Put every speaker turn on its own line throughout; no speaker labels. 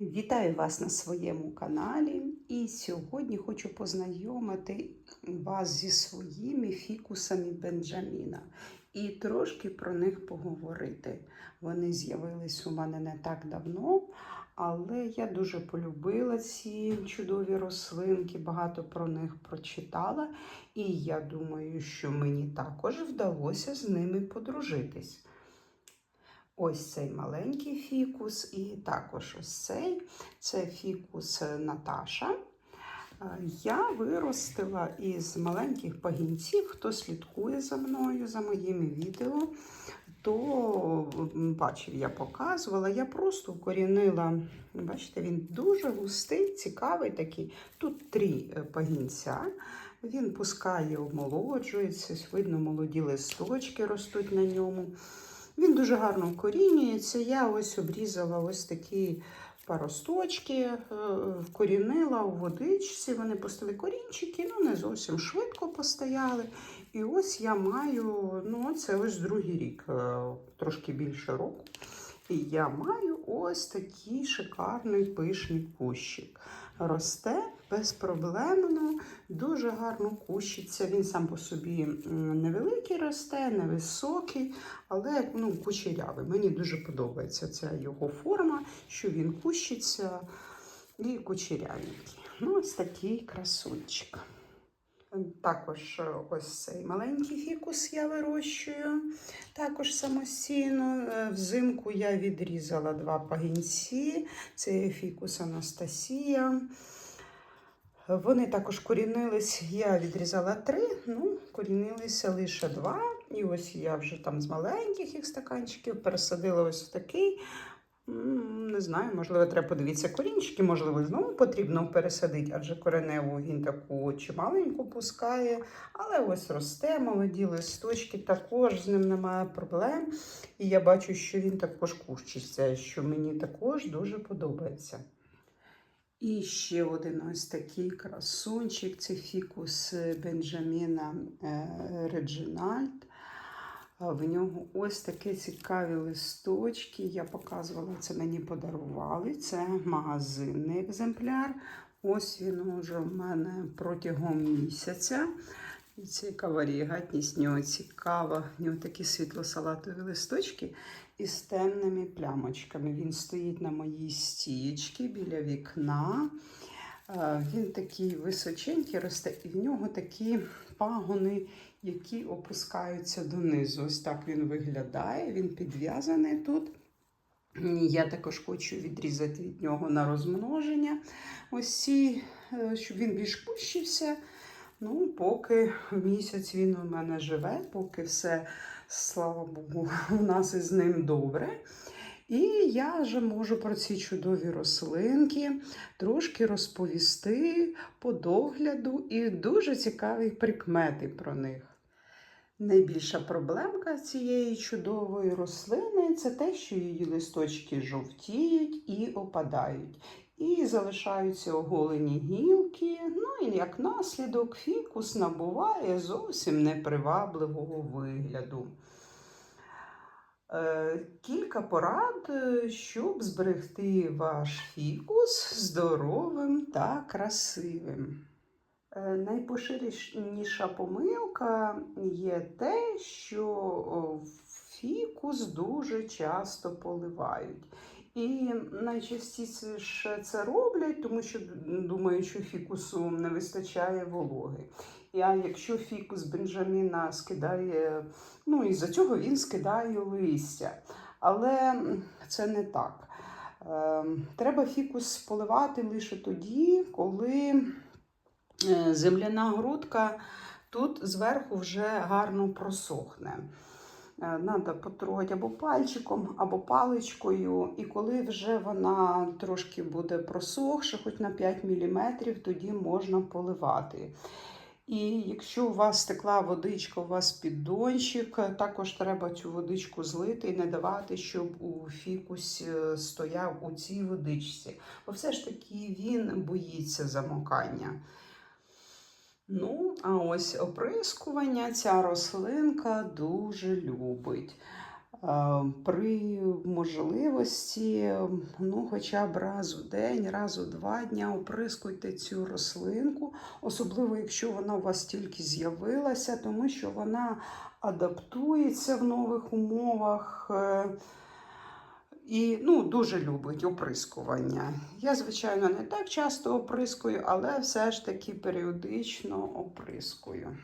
Вітаю вас на своєму каналі. І сьогодні хочу познайомити вас зі своїми фікусами Бенджаміна і трошки про них поговорити. Вони з'явились у мене не так давно, але я дуже полюбила ці чудові рослинки, багато про них прочитала, і я думаю, що мені також вдалося з ними подружитись. Ось цей маленький фікус, і також ось цей це фікус Наташа. Е, Я виростила із маленьких пагінців, хто слідкує за мною, за моїми відео, то бачив, я показувала. Я просто укорінила, бачите, він дуже густий, цікавий такий. Тут три е, пагінця. Він пускає, омолоджується, видно, молоді листочки ростуть на ньому. Він дуже гарно вкорінюється. Я ось обрізала ось такі паросточки, е, вкорінила у водичці. Вони пустили корінчики, ну не зовсім швидко постояли. І ось я маю, ну це ось другий рік, е, трошки більше року. І я маю ось такий шикарний пишний кущик. Росте безпроблемно, дуже гарно кущиться. Він сам по собі невеликий росте, невисокий, але ну, кучерявий. Мені дуже подобається ця його форма, що він кущиться і кучерявенький. Ну, ось такий красунчик. Також е, ось цей маленький фікус я вирощую, також самостійно. Е, Взимку я відрізала два пагінці. Це фікус Анастасія. Вони також корінились, я відрізала три, ну, корінилися лише два. І ось я вже там з маленьких їх стаканчиків пересадила ось в такий. Не знаю, можливо, треба подивитися корінчики, можливо, знову потрібно пересадити, адже кореневу він таку чималеньку пускає. Але ось росте, молоді листочки, також з ним немає проблем. І я бачу, що він також кущиться, що мені також дуже подобається. І ще один ось такий красунчик це фікус Бенджаміна е, Реджинальд. В нього ось такі цікаві листочки. Я показувала, це мені подарували. Це магазинний екземпляр. Ось він уже в мене протягом місяця. І Ця варігатність в нього цікава. В нього такі світло-салатові листочки із темними плямочками. Він стоїть на моїй стічці біля вікна. Е, Він такий височенький росте, і в нього такі пагони, які опускаються донизу. Ось так він виглядає. Він підв'язаний тут. Я також хочу відрізати від нього на розмноження. Ось ці, е, щоб він більш кущився. Ну, поки місяць він у мене живе, поки все, слава Богу, у нас із ним добре. І я вже можу про ці чудові рослинки трошки розповісти по догляду і дуже цікаві прикмети про них. Найбільша проблемка цієї чудової рослини це те, що її листочки жовтіють і опадають. І залишаються оголені гілки. Ну і як наслідок фікус набуває зовсім непривабливого вигляду. Е, Кілька порад, е, щоб зберегти ваш фікус здоровим та красивим. Е, Найпоширеніша помилка є те, що фікус дуже часто поливають. І найчастіше це роблять, тому що думають, що фікусу не вистачає вологи. А якщо фікус Бенджаміна скидає, ну і за цього він скидає листя. Але це не так. Е, Треба фікус поливати лише тоді, коли е, земляна грудка тут зверху вже гарно просохне. Треба потрогати або пальчиком, або паличкою. І коли вже вона трошки буде просохша, хоч на 5 мм, тоді можна поливати. І якщо у вас текла водичка, у вас піддончик, також треба цю водичку злити і не давати, щоб у фікус е, стояв у цій водичці. Бо все ж таки він боїться замокання. Ну, а ось оприскування ця рослинка дуже любить. При можливості, ну, хоча б раз у день, раз у два дня оприскуйте цю рослинку, особливо якщо вона у вас тільки з'явилася, тому що вона адаптується в нових умовах. е, І ну, дуже любить оприскування. Я, звичайно, не так часто оприскую, але все ж таки періодично оприскую.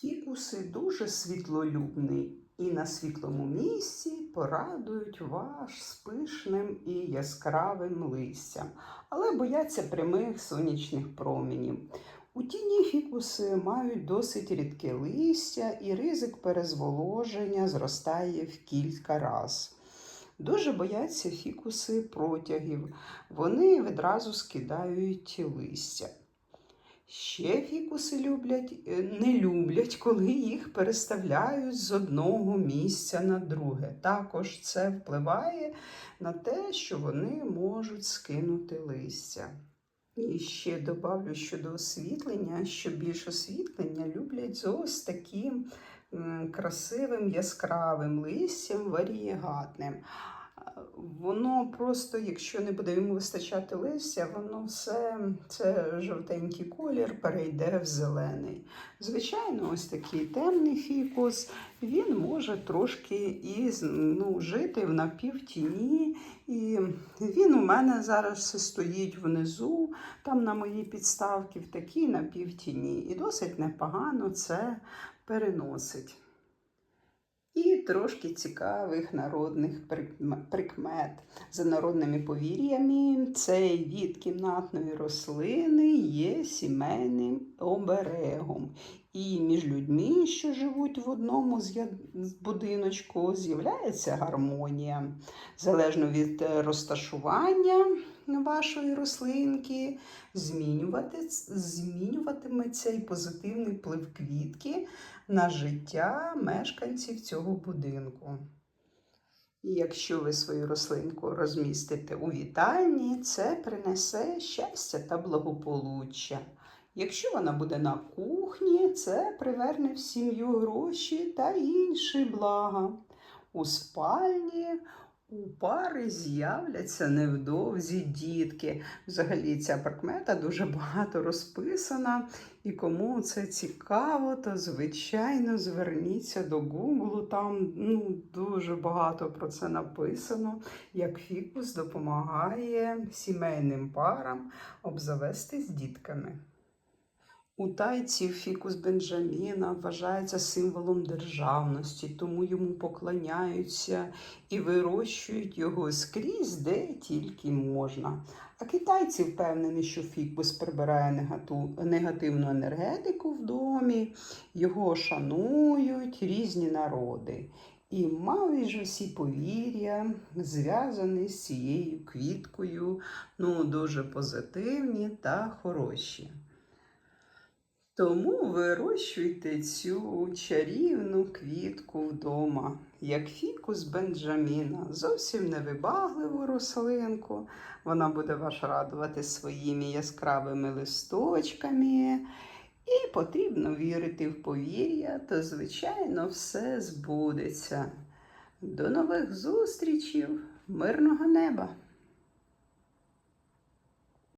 Фікуси дуже світлолюбний і на світлому місці порадують вас з пишним і яскравим листям, але бояться прямих сонячних промінів. У тіні фікуси мають досить рідке листя і ризик перезволоження зростає в кілька разів. Дуже бояться фікуси протягів, вони відразу скидають листя. Ще фікуси люблять, е, не люблять, коли їх переставляють з одного місця на друге. Також це впливає на те, що вони можуть скинути листя. І ще добавлю щодо освітлення, що більш освітлення люблять з ось таким красивим яскравим листям варієгатним. Воно просто, якщо не буде йому вистачати листя, воно все, це жовтенький колір перейде в зелений. Звичайно, ось такий темний фікус, він може трошки і ну, жити в напівтіні. І він у мене зараз стоїть внизу, там на моїй підставці в такій напівтіні. І досить непогано це переносить. І трошки цікавих народних прикм- прикмет. За народними повір'ями, цей від кімнатної рослини є сімейним оберегом. І між людьми, що живуть в одному з будиночку, з'являється гармонія. Залежно від е, розташування вашої рослинки, змінювати, змінюватиметься і позитивний вплив квітки на життя мешканців цього будинку. І якщо ви свою рослинку розмістите у вітальні, це принесе щастя та благополуччя. Якщо вона буде на кухні, це приверне в сім'ю гроші та інші блага. У спальні у пари з'являться невдовзі дітки. Взагалі ця прикмета дуже багато розписана. І кому це цікаво, то звичайно зверніться до Google. Там ну, дуже багато про це написано. Як фікус допомагає сімейним парам обзавестись дітками. У тайців фікус Бенджаміна вважається символом державності, тому йому поклоняються і вирощують його скрізь, де тільки можна. А китайці впевнені, що фікус прибирає негативну енергетику в домі, його шанують різні народи. І майже всі повір'я зв'язані з цією квіткою, ну дуже позитивні та хороші. Тому вирощуйте цю чарівну квітку вдома, як фікус Бенджаміна, зовсім невибагливу рослинку. Вона буде вас радувати своїми яскравими листочками. І потрібно вірити в повір'я, то, звичайно, все збудеться. До нових зустрічей, мирного неба!